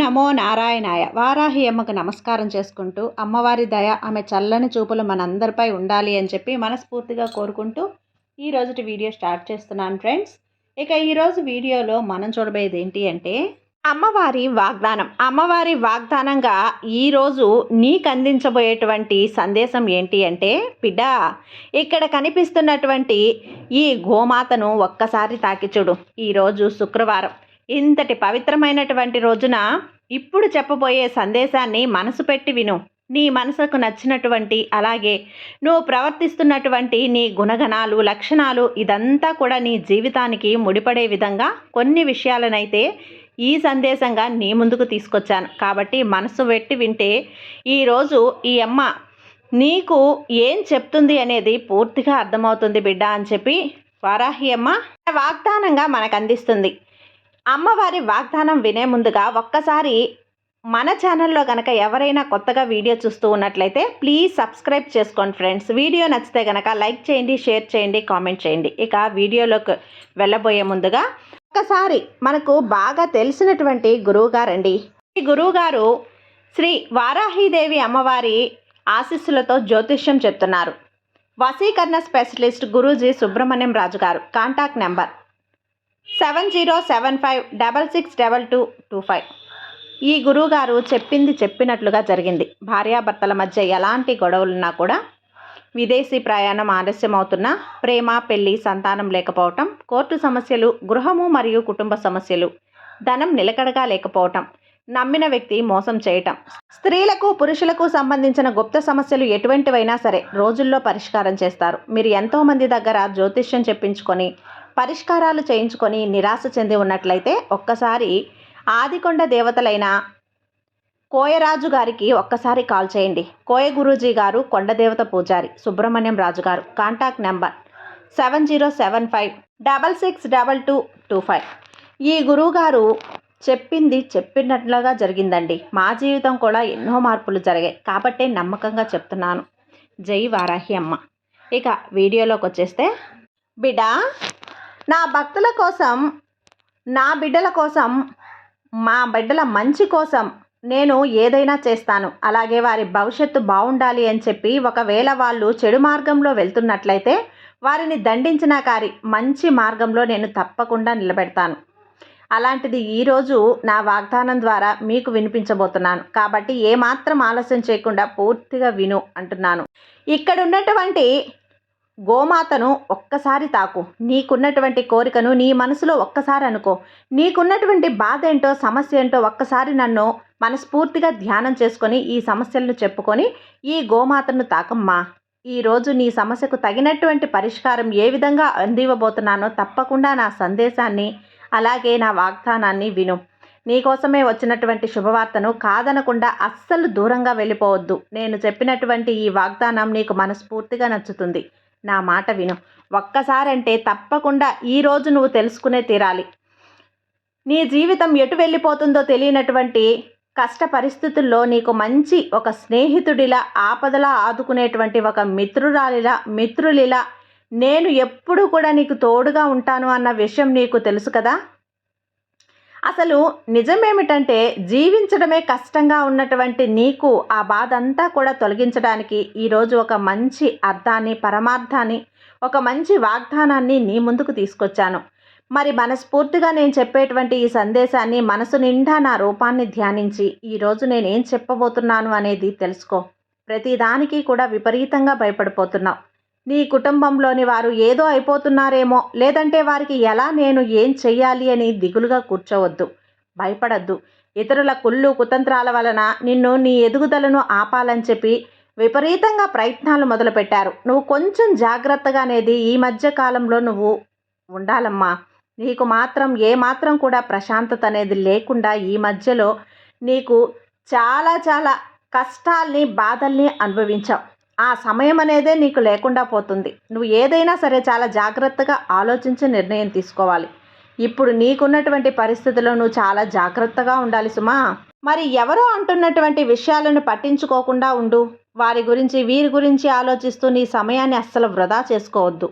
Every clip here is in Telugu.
నమో నారాయణాయ. వారాహి అమ్మకు నమస్కారం చేసుకుంటూ అమ్మవారి దయ ఆమె చల్లని చూపులు మనందరిపై ఉండాలి అని చెప్పి మనస్ఫూర్తిగా కోరుకుంటూ ఈ రోజుటి వీడియో స్టార్ట్ చేస్తున్నాను ఫ్రెండ్స్. ఇక ఈరోజు వీడియోలో మనం చూడబోయేది ఏంటి అంటే అమ్మవారి వాగ్దానం. అమ్మవారి వాగ్దానంగా ఈరోజు నీకు అందించబోయేటువంటి సందేశం ఏంటి అంటే బిడ్డ ఇక్కడ కనిపిస్తున్నటువంటి ఈ గోమాతను ఒక్కసారి తాకిచుడు ఈరోజు శుక్రవారం. ఇంతటి పవిత్రమైనటువంటి రోజున ఇప్పుడు చెప్పబోయే సందేశాన్ని మనసు పెట్టి విను. నీ మనసుకు నచ్చినటువంటి అలాగే నువ్వు ప్రవర్తిస్తున్నటువంటి నీ గుణగణాలు లక్షణాలు ఇదంతా కూడా నీ జీవితానికి ముడిపడే విధంగా కొన్ని విషయాలనైతే ఈ సందేశంగా నీ ముందుకు తీసుకొచ్చాను. కాబట్టి మనసు పెట్టి వింటే ఈరోజు ఈ అమ్మ నీకు ఏం చెప్తుంది అనేది పూర్తిగా అర్థమవుతుంది బిడ్డ అని చెప్పి వారాహి అమ్మ వాగ్దానంగా మనకు అందిస్తుంది. అమ్మవారి వాగ్దానం వినే ముందుగా ఒక్కసారి మన ఛానల్లో కనుక ఎవరైనా కొత్తగా వీడియో చూస్తూ ఉన్నట్లయితే ప్లీజ్ సబ్స్క్రైబ్ చేసుకోండి ఫ్రెండ్స్ వీడియో నచ్చితే కనుక లైక్ చేయండి షేర్ చేయండి కామెంట్ చేయండి. ఇక వీడియోలోకి వెళ్ళబోయే ముందుగా ఒక్కసారి మనకు బాగా తెలిసినటువంటి గురువుగారండి ఈ గురువుగారు శ్రీ వారాహీదేవి అమ్మవారి ఆశీస్సులతో జ్యోతిష్యం చెప్తున్నారు. వసీకరణ స్పెషలిస్ట్ గురూజీ సుబ్రహ్మణ్యం రాజు గారు contact number seven zero seven five double six double two two five. ఈ గురువుగారు చెప్పింది చెప్పినట్లుగా జరిగింది. భార్యాభర్తల మధ్య ఎలాంటి గొడవలున్నా కూడా విదేశీ ప్రయాణం ఆలస్యం అవుతున్నా ప్రేమ పెళ్ళి సంతానం లేకపోవటం కోర్టు సమస్యలు గృహము మరియు కుటుంబ సమస్యలు ధనం నిలకడగా లేకపోవటం నమ్మిన వ్యక్తి మోసం చేయటం. స్త్రీలకు పురుషులకు సంబంధించిన గుప్త సమస్యలు ఎటువంటివైనా సరే రోజుల్లో పరిష్కారం చేస్తారు. మీరు ఎంతోమంది దగ్గర జ్యోతిష్యం చెప్పించుకొని పరిష్కారాలు చేయించుకొని నిరాశ చెంది ఉన్నట్లయితే ఒక్కసారి ఆదికొండ దేవతలైన కోయరాజు గారికి ఒక్కసారి కాల్ చేయండి. కోయ గురూజీ గారు కొండదేవత పూజారి సుబ్రహ్మణ్యం రాజు గారు. Contact number seven zero seven five double six double two two five. ఈ గురువుగారు చెప్పింది చెప్పినట్లుగా జరిగిందండి. మా జీవితం కూడా ఎన్నో మార్పులు జరిగాయి. కాబట్టే నమ్మకంగా చెప్తున్నాను. జై వారాహి అమ్మ. ఇక వీడియోలోకి వచ్చేస్తే బిడ్డ నా భక్తుల కోసం నా బిడ్డల కోసం మా బిడ్డల మంచి కోసం నేను ఏదైనా చేస్తాను. అలాగే వారి భవిష్యత్తు బాగుండాలి అని చెప్పి ఒకవేళ వాళ్ళు చెడు మార్గంలో వెళ్తున్నట్లయితే వారిని దండించిన కారి మంచి మార్గంలో నేను తప్పకుండా నిలబెడతాను. అలాంటిది ఈరోజు నా వాగ్దానం ద్వారా మీకు వినిపించబోతున్నాను. కాబట్టి ఏమాత్రం ఆలస్యం చేయకుండా పూర్తిగా విను అంటున్నాను. ఇక్కడ ఉన్నటువంటి గోమాతను ఒక్కసారి తాకు. నీకున్నటువంటి కోరికను నీ మనసులో ఒక్కసారి అనుకో. నీకున్నటువంటి బాధ ఏంటో సమస్య ఏంటో ఒక్కసారి నన్ను మనస్ఫూర్తిగా ధ్యానం చేసుకొని ఈ సమస్యలను చెప్పుకొని ఈ గోమాతను తాకమ్మా. ఈరోజు నీ సమస్యకు తగినటువంటి పరిష్కారం ఏ విధంగా అందివ్వబోతున్నానో తప్పకుండా నా సందేశాన్ని అలాగే నా వాగ్దానాన్ని విను. నీకోసమే వచ్చినటువంటి శుభవార్తను కాదనకుండా అస్సలు దూరంగా వెళ్ళిపోవద్దు. నేను చెప్పినటువంటి ఈ వాగ్దానం నీకు మనస్ఫూర్తిగా నచ్చుతుంది. నా మాట విను. ఒక్కసారంటే తప్పకుండా ఈరోజు నువ్వు తెలుసుకునే తీరాలి. నీ జీవితం ఎటు వెళ్ళిపోతుందో తెలియనటువంటి కష్ట పరిస్థితుల్లో నీకు మంచి ఒక స్నేహితుడిలా ఆపదలా ఆదుకునేటువంటి ఒక మిత్రురాలిలా మిత్రులిలా నేను ఎప్పుడు కూడా నీకు తోడుగా ఉంటాను అన్న విషయం నీకు తెలుసు కదా? అసలు నిజమేమిటంటే జీవించడమే కష్టంగా ఉన్నటువంటి నీకు ఆ బాధ అంతా కూడా తొలగించడానికి ఈరోజు ఒక మంచి అర్థాన్ని పరమార్థాన్ని ఒక మంచి వాగ్దానాన్ని నీ ముందుకు తీసుకొచ్చాను. మరి మనస్ఫూర్తిగా నేను చెప్పేటువంటి ఈ సందేశాన్ని మనసు నిండా నా రూపాన్ని ధ్యానించి ఈరోజు నేనేం చెప్పబోతున్నాను అనేది తెలుసుకో. ప్రతిదానికి కూడా విపరీతంగా భయపడిపోతున్నావు. నీ కుటుంబంలోని వారు ఏదో అయిపోతున్నారేమో లేదంటే వారికి ఎలా నేను ఏం చెయ్యాలి అని దిగులుగా కూర్చోవద్దు భయపడద్దు. ఇతరుల కుళ్ళు కుతంత్రాల వలన నిన్ను నీ ఎదుగుదలను ఆపాలని చెప్పి విపరీతంగా ప్రయత్నాలు మొదలుపెట్టారు. నువ్వు కొంచెం జాగ్రత్తగా అనేది ఈ మధ్య కాలంలో నువ్వు ఉండాలమ్మా. నీకు మాత్రం ఏ మాత్రం కూడా ప్రశాంతత అనేది లేకుండా ఈ మధ్యలో నీకు చాలా చాలా కష్టాల్ని బాధల్ని అనుభవించావు. ఆ సమయం అనేదే నీకు లేకుండా పోతుంది. నువ్వు ఏదైనా సరే చాలా జాగ్రత్తగా ఆలోచించి నిర్ణయం తీసుకోవాలి. ఇప్పుడు నీకున్నటువంటి పరిస్థితుల్లో నువ్వు చాలా జాగ్రత్తగా ఉండాలి సుమా. మరి ఎవరో అంటున్నటువంటి విషయాలను పట్టించుకోకుండా ఉండు. వారి గురించి వీరి గురించి ఆలోచిస్తూ నీ సమయాన్ని అస్సలు వృధా చేసుకోవద్దు.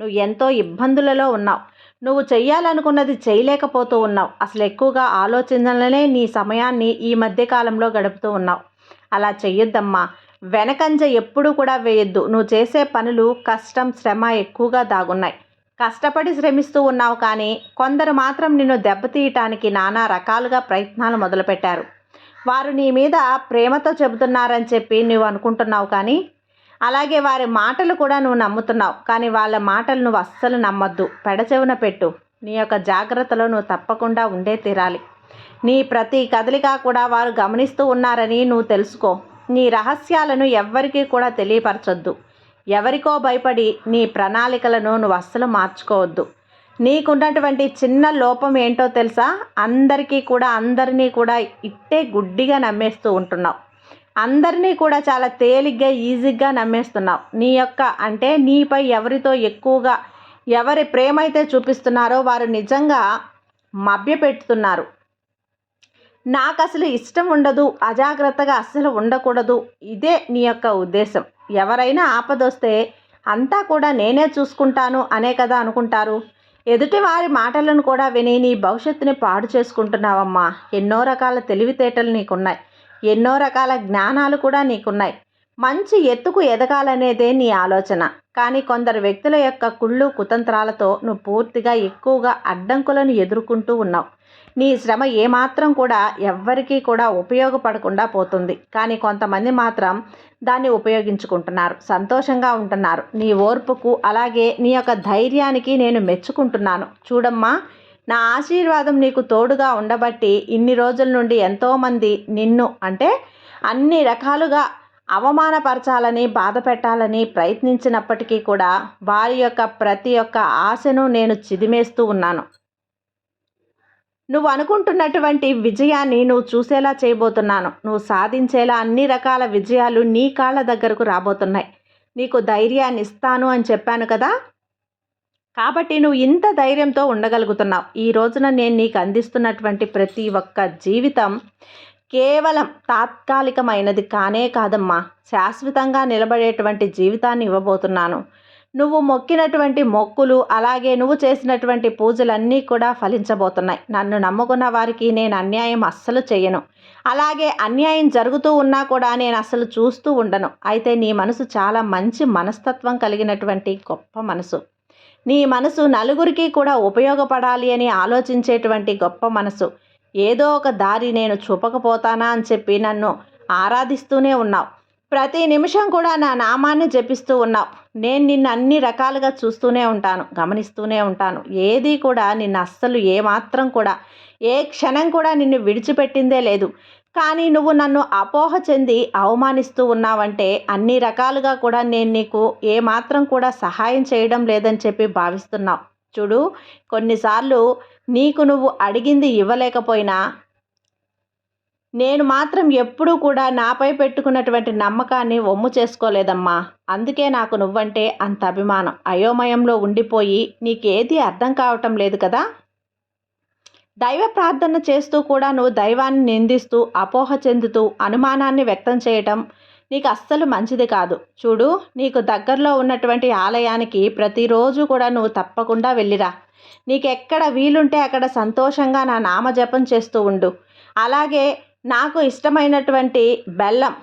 నువ్వు ఎంతో ఇబ్బందులలో ఉన్నావు. నువ్వు చెయ్యాలనుకున్నది చేయలేకపోతూ ఉన్నావు. అసలు ఎక్కువగా ఆలోచనలనే నీ సమయాన్ని ఈ మధ్యకాలంలో గడుపుతూ ఉన్నావు. అలా చెయ్యొద్దమ్మా. వెనకంజ ఎప్పుడూ కూడా వేయొద్దు. నువ్వు చేసే పనులు కష్టం శ్రమ ఎక్కువగా దాగున్నాయి. కష్టపడి శ్రమిస్తూ ఉన్నావు కానీ కొందరు మాత్రం నిన్ను దెబ్బతీయటానికి నానా రకాలుగా ప్రయత్నాలు మొదలుపెట్టారు. వారు నీ మీద ప్రేమతో చెబుతున్నారని చెప్పి నువ్వు అనుకుంటున్నావు కానీ అలాగే వారి మాటలు కూడా నువ్వు నమ్ముతున్నావు. కానీ వాళ్ళ మాటలు నువ్వు అస్సలు నమ్మొద్దు. పెడచెవున పెట్టు. నీ యొక్క జాగ్రత్తలో నువ్వు తప్పకుండా ఉండే తీరాలి. నీ ప్రతి కదలిక కూడా వారు గమనిస్తూ ఉన్నారని నువ్వు తెలుసుకో. నీ రహస్యాలను ఎవ్వరికీ కూడా తెలియపరచొద్దు. ఎవరికో భయపడి నీ ప్రణాళికలను నువ్వు అస్సలు మార్చుకోవద్దు. నీకున్నటువంటి చిన్న లోపం ఏంటో తెలుసా? అందరికీ కూడా అందరినీ కూడా ఇట్టే గుడ్డిగా నమ్మేస్తూ ఉంటున్నావు. అందరినీ కూడా చాలా తేలిగ్గా ఈజీగా నమ్మేస్తున్నావు. నీ యొక్క అంటే నీపై ఎవరితో ఎక్కువగా ఎవరి ప్రేమ అయితే చూపిస్తున్నారో వారు నిజంగా మభ్యపెడుతున్నారు నాకు అసలు ఇష్టం ఉండదు అజాగ్రత్తగా అస్సలు ఉండకూడదు. ఇదే నీ యొక్క ఉద్దేశం. ఎవరైనా ఆపదొస్తే అంతా కూడా నేనే చూసుకుంటాను అనే కదా అనుకుంటారు. ఎదుటి వారి మాటలను కూడా విని నీ భవిష్యత్తుని పాడు చేసుకుంటున్నావమ్మా. ఎన్నో రకాల తెలివితేటలు నీకున్నాయి. ఎన్నో రకాల జ్ఞానాలు కూడా నీకున్నాయి. మంచి ఎత్తుకు ఎదగాలనేదే నీ ఆలోచన. కానీ కొందరు వ్యక్తుల యొక్క కుళ్ళు కుతంత్రాలతో నువ్వు పూర్తిగా ఎక్కువగా అడ్డంకులను ఎదుర్కొంటూ ఉన్నావు. నీ శ్రమ ఏమాత్రం కూడా ఎవ్వరికీ కూడా ఉపయోగపడకుండా పోతుంది. కానీ కొంతమంది మాత్రం దాన్ని ఉపయోగించుకుంటున్నారు. సంతోషంగా ఉంటున్నారు. నీ ఓర్పుకు అలాగే నీ యొక్క ధైర్యానికి నేను మెచ్చుకుంటున్నాను. చూడమ్మా నా ఆశీర్వాదం నీకు తోడుగా ఉండబట్టి ఇన్ని రోజుల నుండి ఎంతోమంది నిన్ను అంటే అన్ని రకాలుగా అవమానపరచాలని బాధ పెట్టాలని ప్రయత్నించినప్పటికీ కూడా వారి యొక్క ప్రతి ఒక్క ఆశను నేను చిదిమేస్తూ ఉన్నాను. నువ్వు అనుకుంటున్నటువంటి విజయాన్ని నువ్వు చూసేలా చేయబోతున్నాను. నువ్వు సాధించేలా అన్ని రకాల విజయాలు నీ కాళ్ళ దగ్గరకు రాబోతున్నాయి. నీకు ధైర్యాన్ని ఇస్తాను అని చెప్పాను కదా? కాబట్టి నువ్వు ఇంత ధైర్యంతో ఉండగలుగుతున్నావు. ఈ రోజున నేను నీకు అందిస్తున్నటువంటి ప్రతి ఒక్క జీవితం కేవలం తాత్కాలికమైనది కానే కాదమ్మా. శాశ్వతంగా నిలబడేటువంటి జీవితాన్ని ఇవ్వబోతున్నాను. నువ్వు మొక్కినటువంటి మొక్కులు అలాగే నువ్వు చేసినటువంటి పూజలన్నీ కూడా ఫలించబోతున్నాయి. నన్ను నమ్ముకున్న వారికి నేను అన్యాయం అస్సలు చేయను అలాగే అన్యాయం జరుగుతూ ఉన్నా కూడా నేను అస్సలు చూస్తూ ఉండను. అయితే నీ మనసు చాలా మంచి మనస్తత్వం కలిగినటువంటి గొప్ప మనసు. నీ మనసు నలుగురికి కూడా ఉపయోగపడాలి అని ఆలోచించేటువంటి గొప్ప మనసు. ఏదో ఒక దారి నేను చూపకపోతానా అని చెప్పి నన్ను ఆరాధిస్తూనే ఉన్నావు. ప్రతి నిమిషం కూడా నా నామాన్ని జపిస్తూ ఉన్నావు. నేను నిన్ను అన్ని రకాలుగా చూస్తూనే ఉంటాను గమనిస్తూనే ఉంటాను. ఏది కూడా నిన్ను అస్సలు ఏమాత్రం కూడా ఏ క్షణం కూడా నిన్ను విడిచిపెట్టిందే లేదు. కానీ నువ్వు నన్ను అపోహ చెంది అవమానిస్తూ ఉన్నావంటే అన్ని రకాలుగా కూడా నేను నీకు ఏమాత్రం కూడా సహాయం చేయడం లేదని చెప్పి భావిస్తున్నావు. చూడు కొన్నిసార్లు నీకు నువ్వు అడిగింది ఇవ్వలేకపోయినా నేను మాత్రం ఎప్పుడూ కూడా నాపై పెట్టుకున్నటువంటి నమ్మకాన్ని ఒమ్ము చేసుకోలేదమ్మా. అందుకే నాకు నువ్వంటే అంత అభిమానం. అయోమయంలో ఉండిపోయి నీకేది అర్థం కావటం లేదు కదా? దైవ ప్రార్థన చేస్తూ కూడా నువ్వు దైవాన్ని నిందిస్తూ అపోహ చెందుతూ అనుమానాన్ని వ్యక్తం చేయటం నీకు అస్సలు మంచిది కాదు. చూడు నీకు దగ్గరలో ఉన్నటువంటి ఆలయానికి ప్రతిరోజు కూడా నువ్వు తప్పకుండా వెళ్ళిరా. నీకెక్కడ వీలుంటే అక్కడ సంతోషంగా నా నామజపం చేస్తూ ఉండు. అలాగే నాకు ఇష్టమైనటువంటి బెల్లం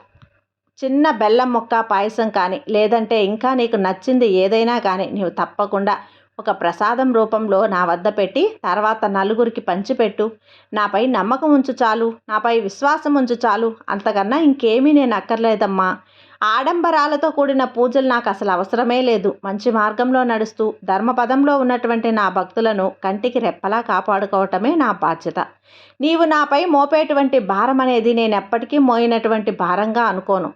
చిన్న బెల్లం మొక్క పాయసం కానీ లేదంటే ఇంకా నీకు నచ్చింది ఏదైనా కానీ నీవు తప్పకుండా ఒక ప్రసాదం రూపంలో నా వద్ద పెట్టి తర్వాత నలుగురికి పంచిపెట్టు. నాపై నమ్మకం ఉంచు చాలు నాపై విశ్వాసం ఉంచు చాలు అంతకన్నా ఇంకేమీ నేను అక్కర్లేదమ్మా. ఆడంబరాలతో కూడిన పూజలు నాకు అసలు అవసరమే లేదు. మంచి మార్గంలో నడుస్తూ ధర్మపదంలో ఉన్నటువంటి నా భక్తులను కంటికి రెప్పలా కాపాడుకోవటమే నా బాధ్యత. నీవు నాపై మోపేటువంటి భారం అనేది నేను ఎప్పటికీ మోయినటువంటి భారంగా అనుకోను.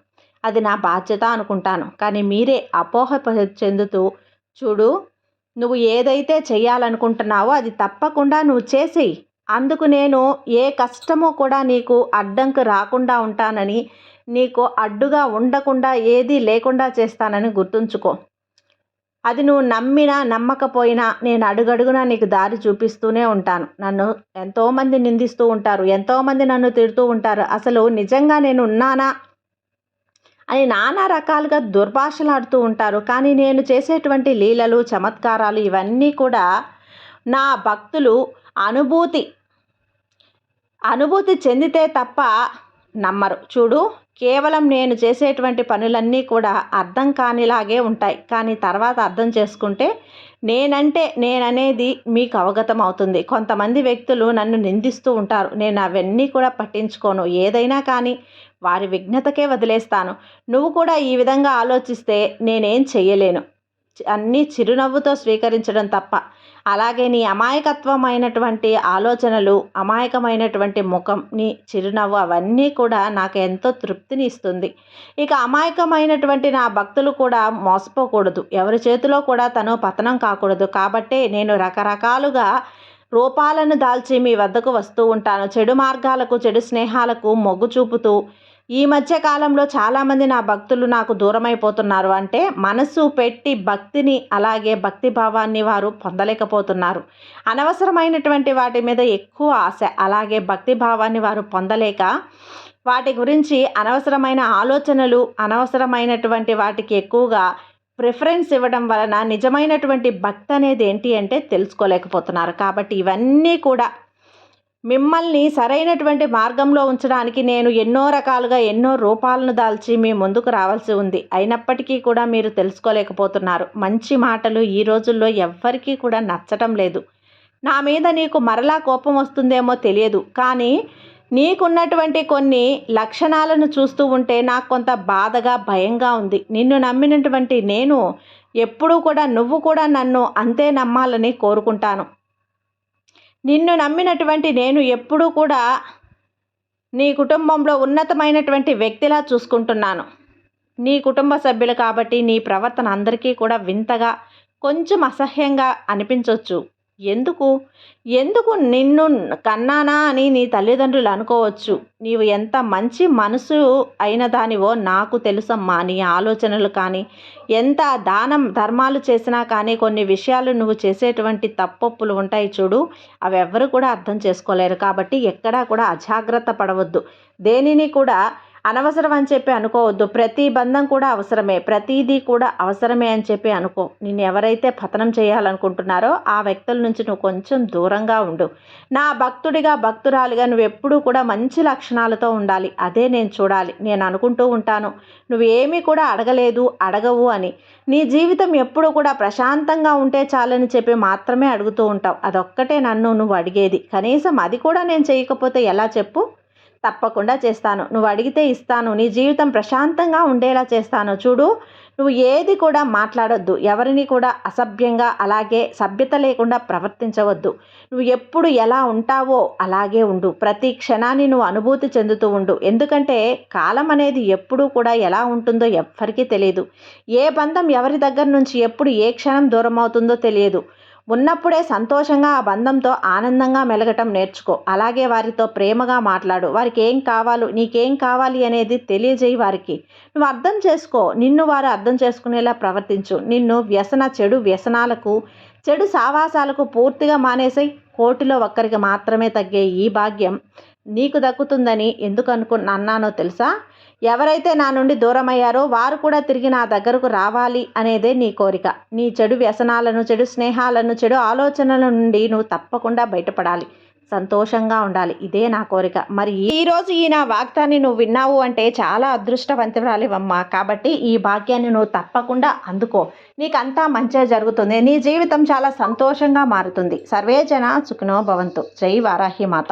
అది నా బాధ్యత అనుకుంటాను. కానీ మీరే అపోహ చెందుతూ చూడు నువ్వు ఏదైతే చేయాలనుకుంటున్నావో అది తప్పకుండా నువ్వు చేసేయి. అందుకు నేను ఏ కష్టమో కూడా నీకు అడ్డంకు రాకుండా ఉంటానని నీకు అడ్డుగా ఉండకుండా ఏదీ లేకుండా చేస్తానని గుర్తుంచుకో. అది నువ్వు నమ్మినా నమ్మకపోయినా నేను అడుగడుగునా నీకు దారి చూపిస్తూనే ఉంటాను. నన్ను ఎంతోమంది నిందిస్తూ ఉంటారు ఎంతోమంది నన్ను తిడుతూ ఉంటారు. అసలు నిజంగా నేను ఉన్నానా అని నానా రకాలుగా దుర్భాషలాడుతూ ఉంటారు. కానీ నేను చేసేటువంటి లీలలు చమత్కారాలు ఇవన్నీ కూడా నా భక్తులు అనుభూతి అనుభూతి చెందితే తప్ప నమ్మరు. చూడు కేవలం నేను చేసేటువంటి పనులన్నీ కూడా అర్థం కానిలాగే ఉంటాయి. కానీ తర్వాత అర్థం చేసుకుంటే నేనంటే నేననేది మీకు అవగతం అవుతుంది. కొంతమంది వ్యక్తులు నన్ను నిందిస్తూ ఉంటారు. నేను అవన్నీ కూడా పట్టించుకోను. ఏదైనా కానీ వారి విఘ్నతకే వదిలేస్తాను. నువ్వు కూడా ఈ విధంగా ఆలోచిస్తే నేనేం చెయ్యలేను. అన్నీ చిరునవ్వుతో స్వీకరించడం తప్ప. అలాగే నీ అమాయకత్వమైనటువంటి ఆలోచనలు అమాయకమైనటువంటి ముఖం నీ చిరునవ్వు అవన్నీ కూడా నాకు ఎంతో తృప్తిని ఇస్తుంది ఇక అమాయకమైనటువంటి నా భక్తులు కూడా మోసపోకూడదు. ఎవరి చేతిలో కూడా తను పతనం కాకూడదు. కాబట్టే నేను రకరకాలుగా రూపాలను దాల్చి మీ వద్దకు వస్తూ ఉంటాను. చెడు మార్గాలకు చెడు స్నేహాలకు మొగ్గు చూపుతూ ఈ మధ్య కాలంలో చాలామంది నా భక్తులు నాకు దూరమైపోతున్నారు. అంటే మనసు పెట్టి భక్తిని అలాగే భక్తి భావాన్ని వారు పొందలేకపోతున్నారు. అనవసరమైనటువంటి వాటి మీద ఎక్కువ ఆశ అలాగే భక్తి భావాన్ని వారు పొందలేక వాటి గురించి అనవసరమైన ఆలోచనలు అనవసరమైనటువంటి వాటికి ఎక్కువగా ప్రిఫరెన్స్ ఇవ్వడం వలన నిజమైనటువంటి భక్తి అనేది ఏంటి అంటే తెలుసుకోలేకపోతున్నారు. కాబట్టి ఇవన్నీ కూడా మిమ్మల్ని సరైనటువంటి మార్గంలో ఉంచడానికి నేను ఎన్నో రకాలుగా ఎన్నో రూపాలను దాల్చి మీ ముందుకు రావాల్సి ఉంది. అయినప్పటికీ కూడా మీరు తెలుసుకోలేకపోతున్నారు. మంచి మాటలు ఈ రోజుల్లో ఎవ్వరికీ కూడా నచ్చటం లేదు. నా మీద నీకు మరలా కోపం వస్తుందేమో తెలియదు. కానీ నీకున్నటువంటి కొన్ని లక్షణాలను చూస్తూ ఉంటే నాకు కొంత బాధగా భయంగా ఉంది. నిన్ను నమ్మినటువంటి నేను ఎప్పుడూ కూడా నువ్వు కూడా నన్ను అంతే నమ్మాలని కోరుకుంటాను. నిన్ను నమ్మినటువంటి నేను ఎప్పుడూ కూడా నీ కుటుంబంలో ఉన్నతమైనటువంటి వ్యక్తిలా చూసుకుంటున్నాను. నీ కుటుంబ సభ్యులు కాబట్టి నీ ప్రవర్తన అందరికీ కూడా వింతగా కొంచెం అసహ్యంగా అనిపించవచ్చు ఎందుకు? ఎందుకు నిన్ను కన్నానా అని నీ తల్లిదండ్రులు అనుకోవచ్చు. నీవు ఎంత మంచి మనసు అయిన దానివో నాకు తెలుసమ్మా నీ ఆలోచనలు కానీ ఎంత దానం ధర్మాలు చేసినా కానీ కొన్ని విషయాలు నువ్వు చేసేటువంటి తప్పొప్పులు ఉంటాయి చూడు అవి ఎవ్వరు కూడా అర్థం చేసుకోలేరు. కాబట్టి ఎక్కడా కూడా అజాగ్రత్త పడవద్దు. దేనిని కూడా అనవసరం అని చెప్పి అనుకోవద్దు. ప్రతి బంధం కూడా అవసరమే. ప్రతిదీ కూడా అవసరమే అని చెప్పి అనుకో. నిన్ను ఎవరైతే పతనం చేయాలనుకుంటున్నారో ఆ వ్యక్తుల నుంచి నువ్వు కొంచెం దూరంగా ఉండు. నా భక్తుడిగా భక్తురాలిగా నువ్వు ఎప్పుడూ కూడా మంచి లక్షణాలతో ఉండాలి. అదే నేను చూడాలి. నేను అనుకుంటూ ఉంటాను. నువ్వు ఏమీ కూడా అడగలేదు అడగవు అని. నీ జీవితం ఎప్పుడు కూడా ప్రశాంతంగా ఉంటే చాలని చెప్పి మాత్రమే అడుగుతూ ఉంటావు. అదొక్కటే నన్ను నువ్వు అడిగేది. కనీసం అది కూడా నేను చేయకపోతే ఎలా చెప్పు? తప్పకుండా చేస్తాను. నువ్వు అడిగితే ఇస్తాను. నీ జీవితం ప్రశాంతంగా ఉండేలా చేస్తాను. చూడు నువ్వు ఏది కూడా మాట్లాడొద్దు. ఎవరిని కూడా అసభ్యంగా అలాగే సభ్యత లేకుండా ప్రవర్తించవద్దు. నువ్వు ఎప్పుడు ఎలా ఉంటావో అలాగే ఉండు. ప్రతి క్షణాన్ని నువ్వు అనుభూతి చెందుతూ ఉండు. ఎందుకంటే కాలం అనేది ఎప్పుడూ కూడా ఎలా ఉంటుందో ఎవ్వరికీ తెలియదు ఏ బంధం ఎవరి దగ్గర నుంచి ఎప్పుడు ఏ క్షణం దూరం అవుతుందో తెలియదు. ఉన్నప్పుడే సంతోషంగా ఆ బంధంతో ఆనందంగా మెలగటం నేర్చుకో. అలాగే వారితో ప్రేమగా మాట్లాడు. వారికి ఏం కావాలో నీకేం కావాలి అనేది తెలియజేయి వారికి. నువ్వు అర్థం చేసుకో. నిన్ను వారు అర్థం చేసుకునేలా ప్రవర్తించు. నిన్ను వ్యసన చెడు వ్యసనాలకు చెడు సావాసాలకు పూర్తిగా మానేసాయి. కోటిలో ఒక్కరికి మాత్రమే తగ్గే ఈ భాగ్యం నీకు దక్కుతుందని ఎందుకు అనుకున్నానో తెలుసా? ఎవరైతే నా నుండి దూరమయ్యారో వారు కూడా తిరిగి నా దగ్గరకు రావాలి అనేదే నీ కోరిక. నీ చెడు వ్యసనాలను చెడు స్నేహాలను చెడు ఆలోచనల నుండి నువ్వు తప్పకుండా బయటపడాలి. సంతోషంగా ఉండాలి. ఇదే నా కోరిక. మరి ఈరోజు ఈ నా వాగ్దాన్ని నువ్వు విన్నావు అంటే చాలా అదృష్టవంతురాలివమ్మా. కాబట్టి ఈ భాగ్యాన్ని నువ్వు తప్పకుండా అందుకో. నీకంతా మంచిగా జరుగుతుంది. నీ జీవితం చాలా సంతోషంగా మారుతుంది. సర్వేజన సుఖనో భవంతు. జై వారాహి మాత.